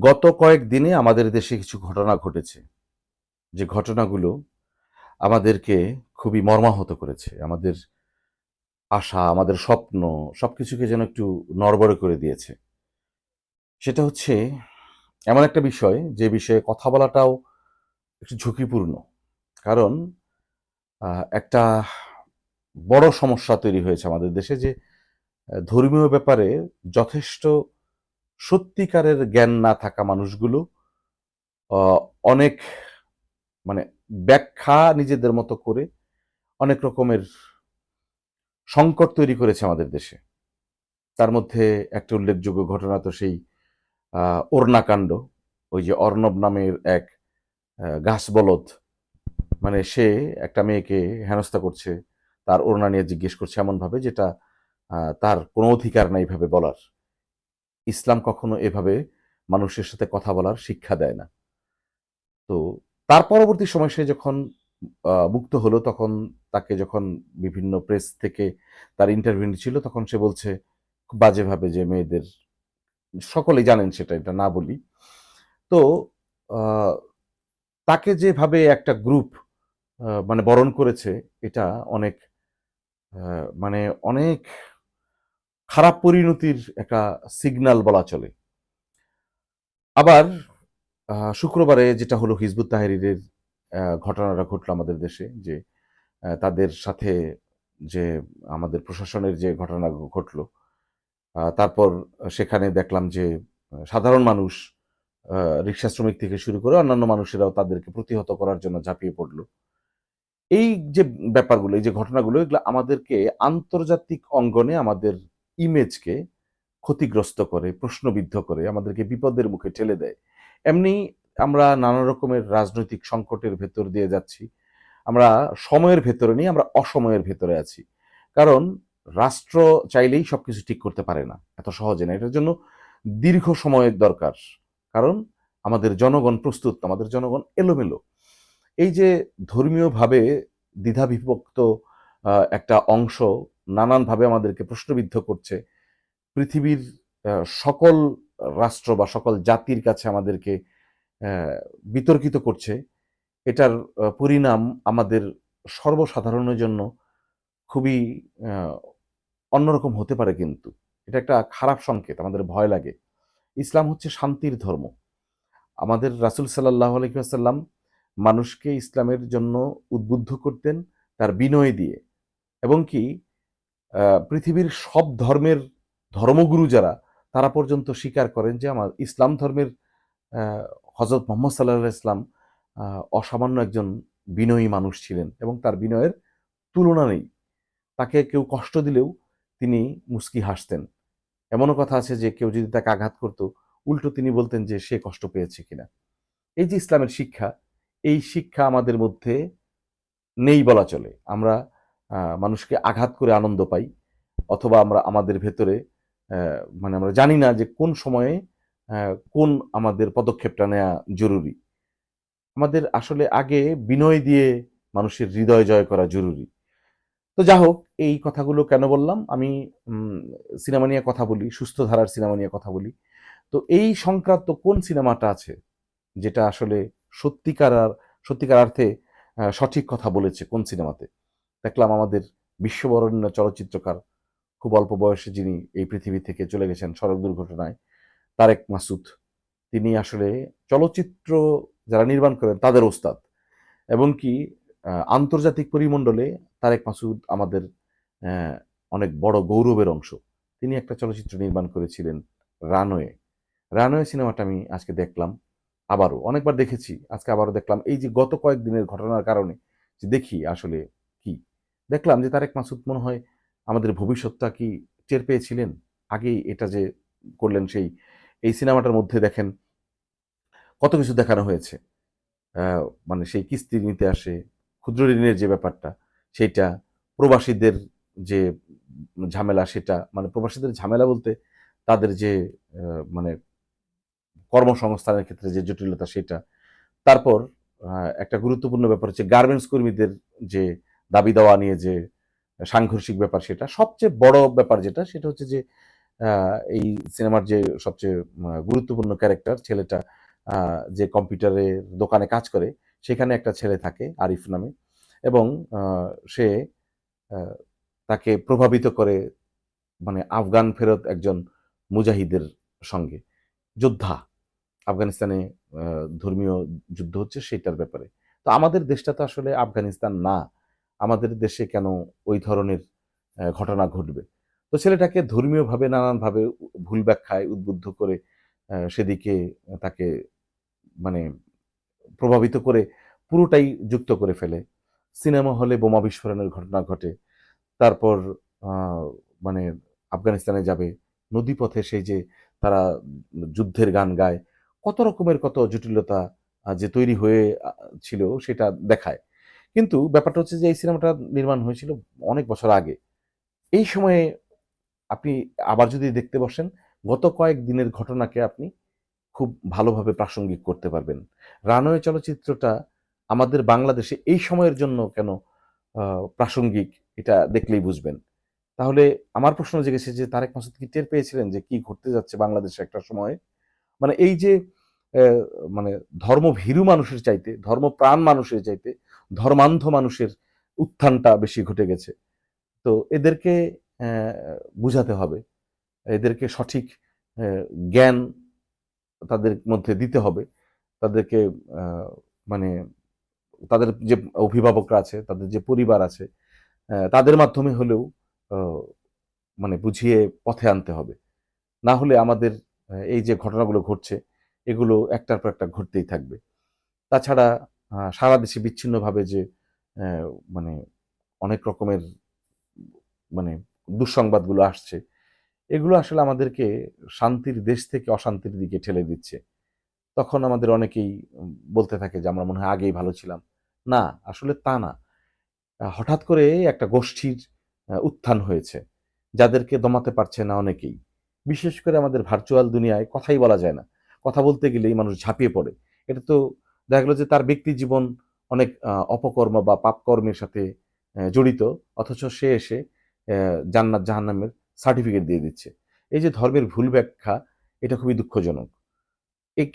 গত কয়েক দিনে আমাদের দেশে কিছু ঘটনা ঘটেছে। যে ঘটনাগুলো আমাদেরকে খুবই মর্মাহত করেছে। আমাদের আশা, আমাদের স্বপ্ন সব কিছুকে যেন একটু নড়বড়ে করে দিয়েছে। সেটা হচ্ছে এমন একটা বিষয়, যে বিষয়ে কথা বলাটাও একটু ঝুঁকিপূর্ণ। কারণ একটা বড় সমস্যা তৈরি হয়েছে আমাদের দেশে যে, ধর্মীয় ব্যাপারে যথেষ্ট সত্যিকারের জ্ঞান না থাকা মানুষগুলো অনেক মানে ব্যাখ্যা নিজেদের মতো করে অনেক রকমের সংকট তৈরি করেছে আমাদের দেশে। তার মধ্যে একটা উল্লেখযোগ্য ঘটনা তো সেই আহ, ওরনাকাণ্ড ওই যে অর্ণব নামের এক গাছ বলদ মানে সে একটা মেয়েকে হেনস্থা করছে তার ওড়না নিয়ে জিজ্ঞেস করছে এমনভাবে যেটা তার কোনো অধিকার নাই ভাবে বলার। ইসলাম কখনো এভাবে মানুষের সাথে কথা বলার শিক্ষা দেয় না। তো তার পরবর্তী সময় সে যখন মুক্ত হলো তখন তাকে যখন বিভিন্ন প্রেস থেকে তার ইন্টারভিউ ছিল তখন সে বলছে খুব বাজেভাবে যে মেয়েদের, সকলেই জানেন সেটা, এটা না বলি। তো তাকে যেভাবে একটা গ্রুপ মানে বরণ করেছে এটা অনেক মানে অনেক খারাপ পরিণতির একটা সিগন্যাল বলা চলে। আবার শুক্রবারে যেটা হলো হিজবুত তাহরিরের ঘটনাটা ঘটলো আমাদের দেশে যে তাদের সাথে যে আমাদের প্রশাসনের যে ঘটনা ঘটলো তারপর সেখানে দেখলাম যে, সাধারণ মানুষ রিক্সা শ্রমিক থেকে শুরু করে অন্যান্য মানুষেরাও তাদেরকে প্রতিহত করার জন্য ঝাঁপিয়ে পড়ল। এই যে ব্যাপারগুলো, এই যে ঘটনাগুলো, এগুলো আমাদেরকে আন্তর্জাতিক অঙ্গনে আমাদের ইমেজকে ক্ষতিগ্রস্ত করে, প্রশ্নবিদ্ধ করে, আমাদেরকে বিপদের মুখে ঠেলে দেয়। এমনি আমরা নানা রকমের রাজনৈতিক সংকটের ভেতর দিয়ে যাচ্ছি। আমরা সময়ের ভেতরে নেই, আমরা অসময়ের ভেতরে আছি। কারণ রাষ্ট্র চাইলেই সবকিছু ঠিক করতে পারে না, এত সহজে না। এটার জন্য দীর্ঘ সময়ের দরকার। কারণ আমাদের জনগণ প্রস্তুত, আমাদের জনগণ এলোমেলো। এই যে ধর্মীয়ভাবে দ্বিধাবিভক্ত একটা অংশ নানানভাবে আমাদেরকে প্রশ্নবিদ্ধ করছে। পৃথিবীর সকল রাষ্ট্র বা সকল জাতির কাছে আমাদেরকে বিতর্কিত করছে। এটার পরিণাম আমাদের সর্বসাধারণের জন্য খুবই অন্যরকম হতে পারে কিন্তু। এটা একটা খারাপ সংকেত, আমাদের ভয় লাগে। ইসলাম হচ্ছে শান্তির ধর্ম। আমাদের রাসুল সাল্লাহ আলহিহাসাল্লাম মানুষকে ইসলামের জন্য উদ্বুদ্ধ করতেন তার বিনয় দিয়ে। এবং কি? পৃথিবীর সব ধর্মের ধর্মগুরু যারা, তারা পর্যন্ত স্বীকার করেন যে আমার ইসলাম ধর্মের হজরত মোহাম্মদ সাল্লাহ ইসলাম অসামান্য একজন বিনয়ী মানুষ ছিলেন এবং তার বিনয়ের তুলনা নেই। তাকে কেউ কষ্ট দিলেও তিনি মুস্কি হাসতেন। এমনও কথা আছে যে কেউ যদি তাকে আঘাত করত, উল্টো তিনি বলতেন যে সে কষ্ট পেয়েছে কিনা। এই যে ইসলামের শিক্ষা, এই শিক্ষা আমাদের মধ্যে নেই বলা চলে। আমরা মানুষকে আঘাত করে আনন্দ পাই, অথবা আমরা আমাদের ভেতরে মানে আমরা জানি না যে কোন সময়ে কোন আমাদের পদক্ষেপটা নেওয়া জরুরি। আমাদের আসলে আগে বিনয় দিয়ে মানুষের হৃদয় জয় করা জরুরি। তো যা হোক, এই কথাগুলো কেন বললাম? আমি সিনেমা নিয়ে কথা বলি, সুস্থ ধারার সিনেমা নিয়ে কথা বলি। তো এই সংক্রান্ত কোন সিনেমাটা আছে, যেটা আসলে সত্যিকার সত্যিকার অর্থে সঠিক কথা বলেছে কোন সিনেমাতে? দেখলাম আমাদের বিশ্ববরণ্য চলচ্চিত্রকার খুব অল্প বয়সে যিনি এই পৃথিবী থেকে চলে গেছেন সড়ক দুর্ঘটনায়, তারেক মাসুদ। তিনি আসলে চলচ্চিত্র যারা নির্মাণ করেন তাদের ওস্তাদ। এবং কি আন্তর্জাতিক পরিমণ্ডলে তারেক মাসুদ আমাদের অনেক বড় গৌরবের অংশ। তিনি একটা চলচ্চিত্র নির্মাণ করেছিলেন রানওয়ে। রানওয়ে সিনেমাটা আমি আজকে দেখলাম আবারও, অনেকবার দেখেছি। আজকে আবারও দেখলাম। এই যে গত কয়েকদিনের ঘটনার কারণে যে দেখি আসলে দেখলাম যে তারেক মাসুদ মনে হয় আমাদের ভবিষ্যৎটা কি টের পেয়েছিলেন? আগেই এটা যে করলেন সেই, এই সিনেমাটার মধ্যে দেখেন কত কিছু দেখানো হয়েছে। মানে সেই কিস্তি নিতে আসে, ক্ষুদ্র ঋণের যে ব্যাপারটা, সেটা প্রবাসীদের যে ঝামেলা, সেটা মানে প্রবাসীদের ঝামেলা বলতে তাদের যে মানে কর্মসংস্থানের ক্ষেত্রে যে জটিলতা, সেটা। তারপর একটা গুরুত্বপূর্ণ ব্যাপার হচ্ছে গার্মেন্টস কর্মীদের যে দাবি দেওয়া নিয়ে যে সাংঘর্ষিক ব্যাপার সেটা, সবচেয়ে বড় ব্যাপার যেটা সেটা হচ্ছে যে এই সিনেমার যে সবচেয়ে গুরুত্বপূর্ণ ক্যারেক্টার ছেলেটা যে কম্পিউটারের দোকানে কাজ করে, সেখানে একটা ছেলে থাকে, আরিফ নামে, এবং সে তাকে প্রভাবিত করে মানে আফগান ফেরত একজন মুজাহিদের সঙ্গে। যোদ্ধা, আফগানিস্তানে ধর্মীয় যুদ্ধ হচ্ছে সেটার ব্যাপারে। তো আমাদের দেশটা তো আসলে আফগানিস্তান না। আমাদের দেশে কেন ওই ধরনের ঘটনা ঘটবে? তো ছেলেটাকে ধর্মীয়ভাবে, নানানভাবে ভুল ব্যাখ্যায় উদ্বুদ্ধ করে সেদিকে তাকে মানে প্রভাবিত করে পুরোটাই যুক্ত করে ফেলে। সিনেমা হলে বোমা বিস্ফোরণের ঘটনা ঘটে। তারপর মানে আফগানিস্তানে যাবে। নদীপথে সেই যে তারা যুদ্ধের গান গায়, কত রকমের কত জটিলতা যে তৈরি হয়ে ছিল সেটা দেখায়। কিন্তু ব্যাপারটা হচ্ছে যে এই সিনেমাটা নির্মাণ হয়েছিল অনেক বছর আগে। এই সময়ে আপনি আবার যদি দেখতে বসেন, গত কয়েক দিনের ঘটনাকে আপনি খুব ভালোভাবে প্রাসঙ্গিক করতে পারবেন। রানওয়ে চলচ্চিত্রটা আমাদের বাংলাদেশে এই সময়ের জন্য কেন প্রাসঙ্গিক এটা দেখলেই বুঝবেন। তাহলে আমার প্রশ্ন জেগেছে যে তারেক মাসুদ কি টের পেয়েছিলেন যে কি ঘটতে যাচ্ছে বাংলাদেশে একটা সময়? মানে এই যে মানে ধর্মভীরু মানুষের চাইতে, ধর্মপ্রাণ মানুষের চাইতে ধর্মান্ধ মানুষের উত্থানটা বেশি ঘটে গেছে। তো এদেরকে বুঝাতে হবে। এদেরকে সঠিক জ্ঞান তাদের মধ্যে দিতে হবে। তাদেরকে মানে তাদের যে অভিভাবকরা আছে, তাদের যে পরিবার আছে তাদের মাধ্যমে হলেও মানে বুঝিয়ে পথে আনতে হবে। না হলে আমাদের এই যে ঘটনাগুলো ঘটছে, এগুলো একটার পর একটা ঘটতেই থাকবে। তাছাড়া সারা দেশে বিচ্ছিন্নভাবে যে মানে অনেক রকমের মানে দুঃসংবাদগুলো আসছে, এগুলো আসলে আমাদেরকে শান্তির দেশ থেকে অশান্তির দিকে ঠেলে দিচ্ছে। তখন আমাদের অনেকেই বলতে থাকে যে, আমরা মনে হয় আগেই ভালো ছিলাম। না, আসলে তা না। হঠাৎ করে একটা গোষ্ঠীর উত্থান হয়েছে, যাদেরকে দমাতে পারছে না অনেকেই। বিশেষ করে আমাদের ভার্চুয়াল দুনিয়ায় কথাই বলা যায় না। কথা বলতে গেলেই মানুষ ঝাঁপিয়ে পড়ে। এটা তো দেখা গেলো যে তার ব্যক্তি জীবন অনেক অপকর্ম বা পাপকর্মের সাথে জড়িত, অথচ সে এসে জান্নাত জাহান্নামের সার্টিফিকেট দিয়ে দিচ্ছে। এই যে ধর্মের ভুল ব্যাখ্যা, এটা খুবই দুঃখজনক।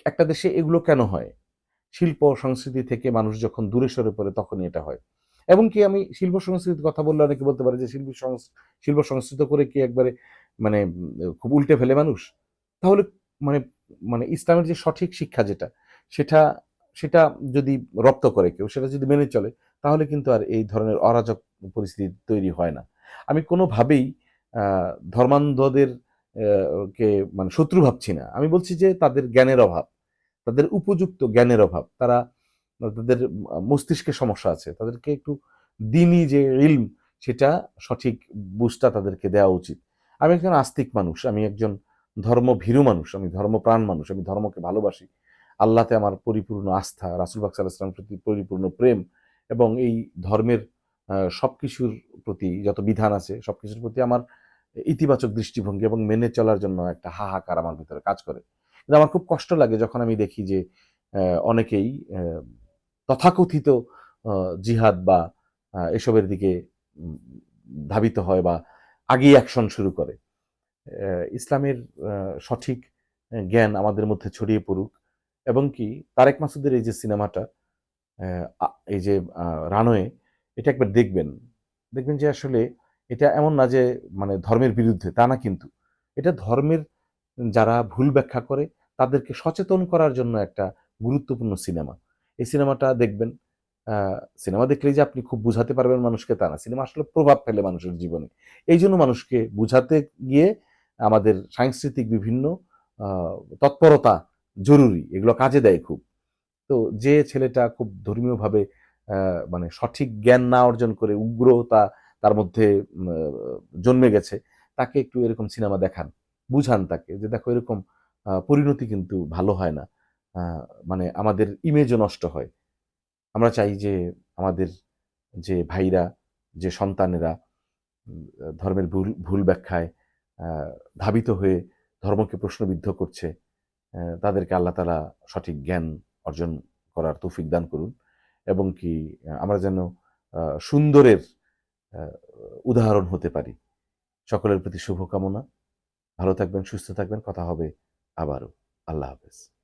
একটা দেশে এগুলো কেন হয়? শিল্প সংস্কৃতি থেকে মানুষ যখন দূরে সরে পড়ে, তখনই এটা হয়। এবং কি আমি শিল্প সংস্কৃতির কথা বললে অনেকে বলতে পারে যে শিল্প শিল্প সংস্কৃত করে কি একবারে মানে খুব উল্টে ফেলে মানুষ? তাহলে মানে মানে ইসলামের যে সঠিক শিক্ষা যেটা, সেটা সেটা যদি রপ্ত করে কেউ, সেটা যদি মেনে চলে, তাহলে কিন্তু আর এই ধরনের অরাজক পরিস্থিতি তৈরি হয় না। আমি কোনোভাবেই ধর্মান্ধদের কে মানে শত্রু ভাবছি না। আমি বলছি যে তাদের জ্ঞানের অভাব, তাদের উপযুক্ত জ্ঞানের অভাব, তারা, তাদের মস্তিষ্কে সমস্যা আছে, তাদেরকে একটু দিনই যে ইলম, সেটা সঠিক বুঝটা তাদেরকে দেওয়া উচিত। আমি একজন আস্তিক মানুষ, আমি একজন ধর্মভীরু মানুষ, আমি ধর্মপ্রাণ মানুষ, আমি ধর্মকে ভালোবাসি। আল্লাহতে আমার পরিপূর্ণ আস্থা, রাসুল বাক সাল্লাহাম প্রতি পরিপূর্ণ প্রেম এবং এই ধর্মের সব কিছুর প্রতি যত বিধান আছে সব কিছুর প্রতি আমার ইতিবাচক দৃষ্টিভঙ্গি এবং মেনে চলার জন্য একটা হাহাকার আমার ভিতরে কাজ করে। কিন্তু আমার খুব কষ্ট লাগে যখন আমি দেখি যে অনেকেই তথাকথিত জিহাদ বা এসবের দিকে ধাবিত হয় বা আগেই অ্যাকশন শুরু করে। ইসলামের সঠিক জ্ঞান আমাদের মধ্যে ছড়িয়ে পড়ুক। এবং কি তারেক মাসুদের এই যে সিনেমাটা এই যে রানওয়ে, এটা একবার দেখবেন। দেখবেন যে আসলে এটা এমন না যে মানে ধর্মের বিরুদ্ধে, তা না কিন্তু। এটা ধর্মের যারা ভুল ব্যাখ্যা করে, তাদেরকে সচেতন করার জন্য একটা গুরুত্বপূর্ণ সিনেমা। এই সিনেমাটা দেখবেন সিনেমা দেখলেই যে আপনি খুব বুঝাতে পারবেন মানুষকে, তা না। সিনেমা আসলে প্রভাব ফেলে মানুষের জীবনে। এই জন্য মানুষকে বুঝাতে গিয়ে আমাদের সাংস্কৃতিক বিভিন্ন তৎপরতা জরুরি, এগুলো কাজে দেয় খুব। তো যে ছেলেটা খুব ধর্মীয়ভাবে মানে সঠিক জ্ঞান না অর্জন করে উগ্রতা তার মধ্যে জন্মে গেছে, তাকে একটু এরকম সিনেমা দেখান, বুঝান তাকে যে দেখো এরকম পরিণতি কিন্তু ভালো হয় না। মানে আমাদের ইমেজও নষ্ট হয়। আমরা চাই যে আমাদের যে ভাইরা, যে সন্তানেরা ধর্মের ভুল ভুল ব্যাখ্যায় ধাবিত হয়ে ধর্মকে প্রশ্নবিদ্ধ করছে তাদেরকে আল্লাহ তালা সঠিক জ্ঞান অর্জন করার তৌফিক দান করুন এবং কি আমরা যেন সুন্দরের উদাহরণ হতে পারি। সকলের প্রতি শুভকামনা। ভালো থাকবেন, সুস্থ থাকবেন। কথা হবে আবারও। আল্লাহ হাফেজ।